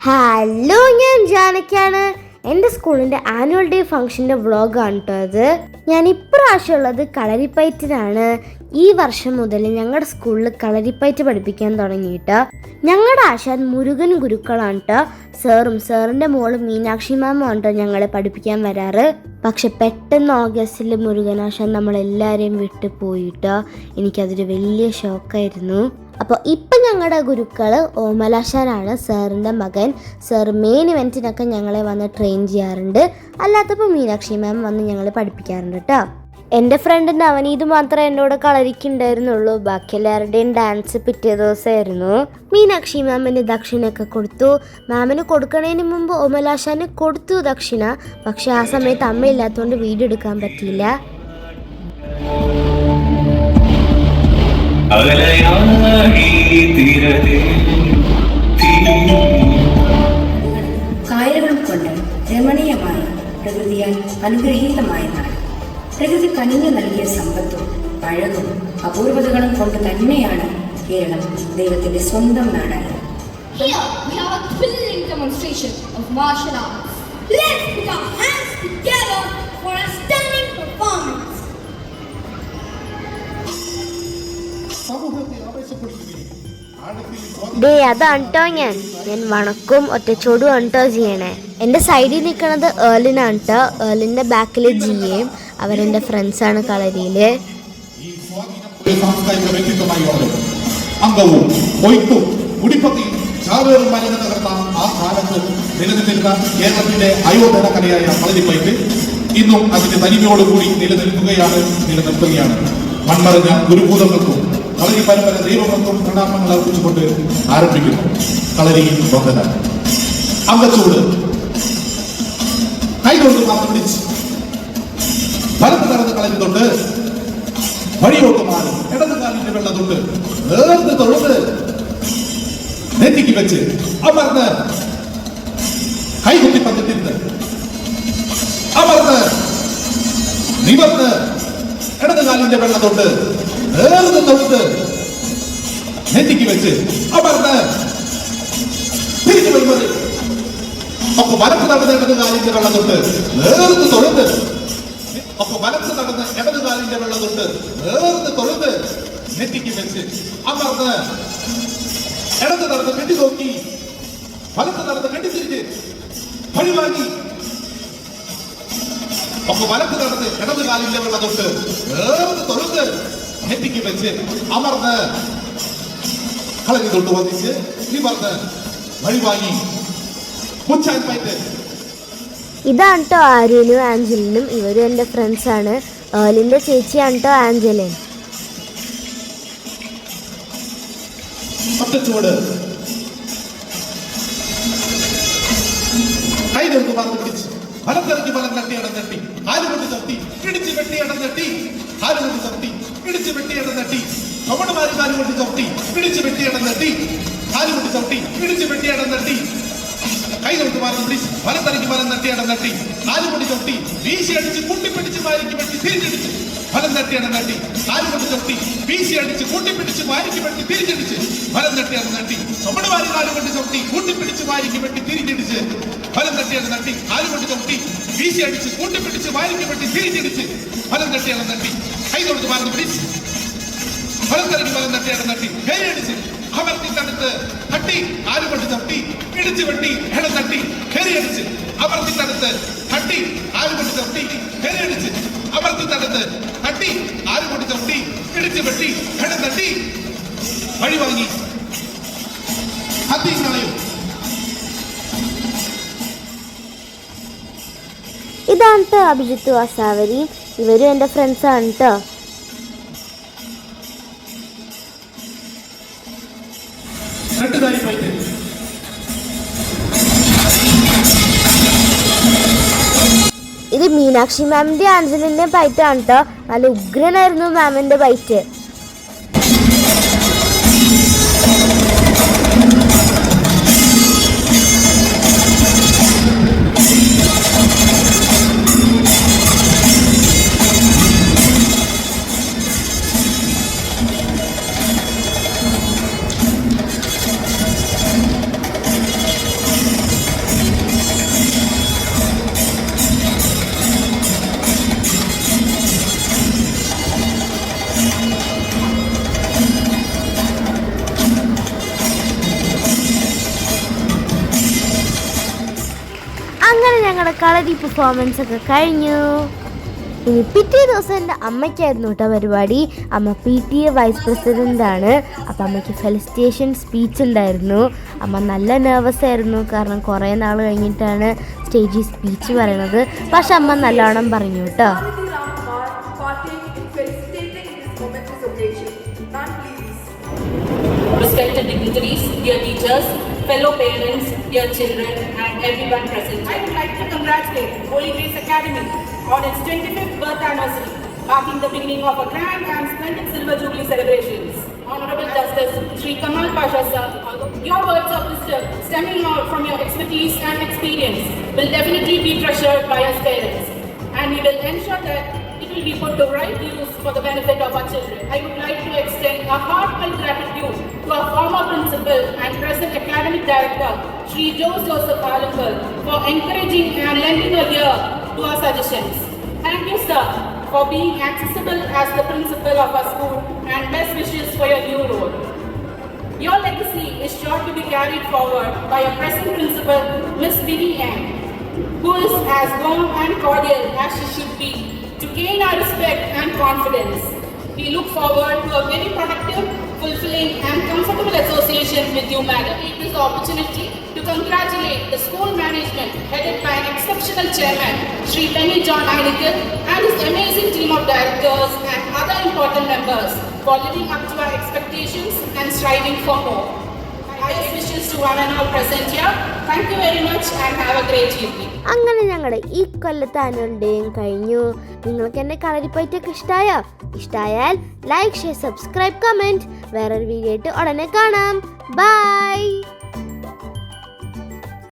Hello ഞാൻ ജാനക്കാണ് എന്റെ സ്കൂളിന്റെ ആനുവൽ ഡേ ഫംഗ്ഷന്റെ വ്ളോഗാണ് കേട്ടോ അത് ഞാൻ ഇപ്രാവശ്യം ഉള്ളത് കളരിപ്പയറ്റിനാണ്. ഈ വർഷം മുതൽ ഞങ്ങളുടെ സ്കൂളിൽ കളരിപ്പയറ്റ് പഠിപ്പിക്കാൻ തുടങ്ങിയിട്ട്. ഞങ്ങളുടെ ആശാൻ മുരുകൻ ഗുരുക്കളാണ് കേട്ടോ സാറും സാറിന്റെ മോൾ മീനാക്ഷി മാമാണ് കേട്ടോ ഞങ്ങളെ പഠിപ്പിക്കാൻ വരാറ്. പക്ഷെ പെട്ടെന്ന് ഓഗസ്റ്റിൽ മുരുകനാശാൻ നമ്മളെല്ലാവരെയും വിട്ടു പോയിട്ടോ എനിക്കതൊരു വലിയ ഷോക്കായിരുന്നു അപ്പോൾ ഇപ്പം ഞങ്ങളുടെ ഗുരുക്കൾ ഓമലാശാനാണ്. സാറിന്റെ മകൻ സാർ മെയിൻ ഇവന്റിനൊക്കെ ഞങ്ങളെ വന്ന് ട്രെയിൻ ചെയ്യാറുണ്ട്. അല്ലാത്തപ്പോൾ മീനാക്ഷി മാം വന്ന് ഞങ്ങളെ പഠിപ്പിക്കാറുണ്ട് കേട്ടോ എന്റെ ഫ്രണ്ടിന്റെ അവനീത് മാത്രമേ എന്നോട് കളരിക്കുണ്ടായിരുന്നുള്ളൂ. ബാക്കി എല്ലാവരുടെയും ഡാൻസ് പിറ്റേ ദിവസമായിരുന്നു മീനാക്ഷി മാമിന് ദക്ഷിണയൊക്കെ കൊടുത്തു. മാമിന് കൊടുക്കണതിന് മുമ്പ് ഓമലാശാന് കൊടുത്തു ദക്ഷിണ. പക്ഷെ ആ സമയത്ത് അമ്മയില്ലാത്തതുകൊണ്ട് വീഡിയോ എടുക്കാൻ പറ്റിയില്ല. കായലുകൾ കൊണ്ട് രമണീയമായ പ്രകൃതിയാൽ അനുഗ്രഹീതമായ നാട് പ്രകൃതി കനിഞ്ഞു നൽകിയ സമ്പത്തും പഴകും അപൂർവതകളും കൊണ്ട് തന്നെയാണ് കേരളം ദൈവത്തിന്റെ സ്വന്തം നാടായത്. Here we have a thrilling demonstration of martial arts. Let's put our hands together. Day അതാണ് കേട്ടോ ഞാൻ. ഞാൻ വണക്കും ഒറ്റച്ചോടും കേട്ടോ ചെയ്യണേ. എന്റെ സൈഡിൽ നിൽക്കുന്നത് ഏർലിനാണ് കേട്ടോ ഏർലിന്റെ ബാക്കിൽ ജിയയും അവരെന്റെ ഫ്രണ്ട്സാണ് കളരിയിൽ ഈ സ്വാധീനം ഒരു സാംസ്കാരിക വ്യക്തിത്വമായി വളരും. അംഗവും കൊയ്ത്തും കുടിപ്പത്തിയും ചാവേറും മലിന തകർന്ന ആ കാലത്ത് നിലനിന്നിരുന്ന കേരളത്തിന്റെ അയോധന കലയായ കളരിപ്പയറ്റ് ഇന്നും അതിന്റെ തനിമയോടുകൂടി നിലനിൽക്കുകയാണ് നിലനിർത്തുകയാണ് മൺമറഞ്ഞ ഗുരുഭൂതങ്ങൾക്കും കളരി പരമ്പര ദൈവങ്ങൾക്കും പ്രണാമങ്ങൾ അർപ്പിച്ചുകൊണ്ട് ആരംഭിക്കുന്നു കളരി വന്ദന അംഗച്ചൂട് കൈകൊണ്ട് മാത്രം പിടിച്ച് വലത്ത് നടന്ന് കളയുന്നുണ്ട് വഴിയോട്ട് മാറി ഇടത് കാലിന്റെ വെള്ളതുണ്ട് നേർന്ന് തൊഴുത് നെറ്റിക്ക് വെച്ച് അമർന്ന് കൈകുത്തി പന്നിട്ടിരുന്ന് അമർന്ന് നിവർന്ന് ഇടത് കാലിന്റെ വെള്ളതുണ്ട് നേർന്ന് തൊഴുത് നെറ്റിക്ക് വെച്ച് അമർന്ന് തിരിച്ചു വരുന്നത്. ഒക്കെ വലത്ത് നടന്നിടത് കാലിന്റെ വെള്ളതുണ്ട് നേർന്ന് തൊഴുത്ത് ഒക്കെ വലത്ത് നടന്ന് ഇടത് കാലിന്റെ വെള്ളതുണ്ട് നേർന്ന് തൊഴുത്ത് നെറ്റിക്ക് വെച്ച് അമർന്ന് ഇടത് നടന്ന് കെട്ടി നോക്കി. വലത്ത് നടന്ന് കെട്ടി തിരിച്ച് വഴി വാങ്ങി അപ്പൊ വലത്ത് നടന്ന് ഇടത് കാലിന്റെ വെള്ളതുണ്ട് നേർന്ന് തൊഴുത്. നെറ്റിക്ക് വെച്ച് അമർന്ന് കളരി തൊട്ട് വന്നിച്ച് നിവർന്ന് വഴി വാങ്ങി പുച്ചാൻ പയറ്റ് ഇതാണ് കേട്ടോ ആര്യനും ആഞ്ചലിനും. ഇവരും എന്റെ ഫ്രണ്ട്സാണ് ഏർലിന്റെ ചേച്ചിയാണ് കേട്ടോ ആഞ്ചലിൻ ചൂട് കൈ കൊണ്ട് മറന്ന് പിടിച്ച്. വലത്തിറക്കി വലം തട്ടി ഇടം തട്ടി. തട്ടി. പിടിച്ച് വെട്ടി തട്ടി. പിടിച്ച് വെട്ടി ഇടം തട്ടി. ചുവട് മാറി കാൽ കൊണ്ട് ചവിട്ടി പിടിച്ച് വെട്ടി ഇടം തട്ടി. കാൽ കൊണ്ട് ചവിട്ടി പിടിച്ച് വെട്ടി ഇടം തട്ടി. കൈ കൊണ്ട് മാറി പിടിച്ച് വലത്തിറക്കി വലം തട്ടി ഇടം തട്ടി. കാൽ കൊണ്ട് ചവിട്ടി വീശി അടിച്ച് കൂട്ടിപ്പിടിച്ച് മാരിക്ക് വെട്ടി തിരിഞ്ഞടിച്ച്. ഫലം തട്ടി ഇടം തട്ടി. കാൽ കൊണ്ട് ചവിട്ടി വീശി അടിച്ച് കൂട്ടിപ്പിടിച്ച് മാരിക്ക് വെട്ടി തിരിഞ്ഞടിച്ച്. ഫലം തട്ടി ഇടം തട്ടി. ചുമട് വാരി കാൽ കൊണ്ട് ചവിട്ടി കൂട്ടിപ്പിടിച്ച് മാരിക്ക് വെട്ടി തിരിഞ്ഞടിച്ച്. ഫലം തട്ടി ഇടം തട്ടി. കാൽ കൊണ്ട് ചവിട്ടി വീശി അടിച്ച് കൂട്ടിപ്പിടിച്ച് മാരിക്ക് വെട്ടി തിരിഞ്ഞടിച്ച്. ഫലം തട്ടി ഇടം തട്ടി. കൈ കൊണ്ട് മറന്ന് പിടിച്ച് ഫലം തരക്കി ഫലം തട്ടി കൈയടിച്ച് അമർത്തി തടുത്ത് തട്ടി കാൽ തട്ടി ഇടിച്ചു വെട്ടി ഇടം തട്ടി കയറിയടിച്ച്. അമർത്തി തടുത്ത് തട്ടി കാൽ തട്ടി കയറിയടിച്ച്. അമർത്തി തടുത്ത് തട്ടി കാൽ തട്ടി ഇടിച്ചു വെട്ടി ഇടം തട്ടി. വഴി വാങ്ങി കത്തി കളയും. ഇതാണ് അഭിജിത്ത് വാസാവരി. ഇവരും എന്റെ ഫ്രണ്ട്സാണ് കേട്ടോ ഇത് മീനാക്ഷി മാമിന്റെ ആഞ്ചലിന്റെ ബൈറ്റാണ് കേട്ടോ നല്ല ഉഗ്രനായിരുന്നു മാമിന്റെ ബൈറ്റ് ഞങ്ങളുടെ കളരി പെർഫോമൻസ് ഒക്കെ കഴിഞ്ഞു. ഇനി പിറ്റേ ദിവസം എന്റെ അമ്മയ്ക്കായിരുന്നു കേട്ടോ പരിപാടി. അമ്മ P T A vice president ആണ്. അപ്പം അമ്മയ്ക്ക് ഫെലിസ്റ്റേഷൻ സ്പീച്ച് ഉണ്ടായിരുന്നു. അമ്മ നല്ല നെർവസ് ആയിരുന്നു. കാരണം കുറേ നാൾ കഴിഞ്ഞിട്ടാണ് സ്റ്റേജിൽ സ്പീച്ച് പറയുന്നത് പക്ഷെ അമ്മ നല്ലോണം പറഞ്ഞു കേട്ടോ respected dignitaries, dear teachers, fellow parents, dear children, everyone present. I would like to congratulate Holy Grace Academy on its 25th birth anniversary, marking the beginning of a grand and splendid Silver Jubilee celebrations. Honorable Justice Sri Kamal Pasha sir, your words of wisdom stemming out from your expertise and experience will definitely be treasured by us parents. And we will ensure that put to right use for the benefit of our children. I would like to extend a heartfelt gratitude to our former principal and present academic director, Sri Jose Joseph Alunkal, for encouraging and lending a ear to our suggestions. Thank you, sir, for being accessible as the principal of our school and best wishes for your new role. Your legacy is sure to be carried forward by your present principal, Miss Vinnie M, who is as warm and cordial as she should be gain our respect and confidence. We look forward to a very productive, fulfilling and comfortable association with you, madam. Take this opportunity to congratulate the school management headed by an exceptional chairman, Sri Benny John Heineken, and his amazing team of directors and other important members for living up to our expectations and striving for more. അങ്ങനെ ഞങ്ങളുടെ ഈ കൊല്ലത്തെ annual ഡേയും കഴിഞ്ഞു. നിങ്ങൾക്ക് എന്റെ കളരിപ്പയറ്റൊക്കെ ഇഷ്ടമായോ ഇഷ്ടമായാൽ ലൈക്ക് ഷെയർ സബ്സ്ക്രൈബ് കമന്റ് വേറൊരു വീഡിയോ ആയിട്ട് ഉടനെ കാണാം. ബൈ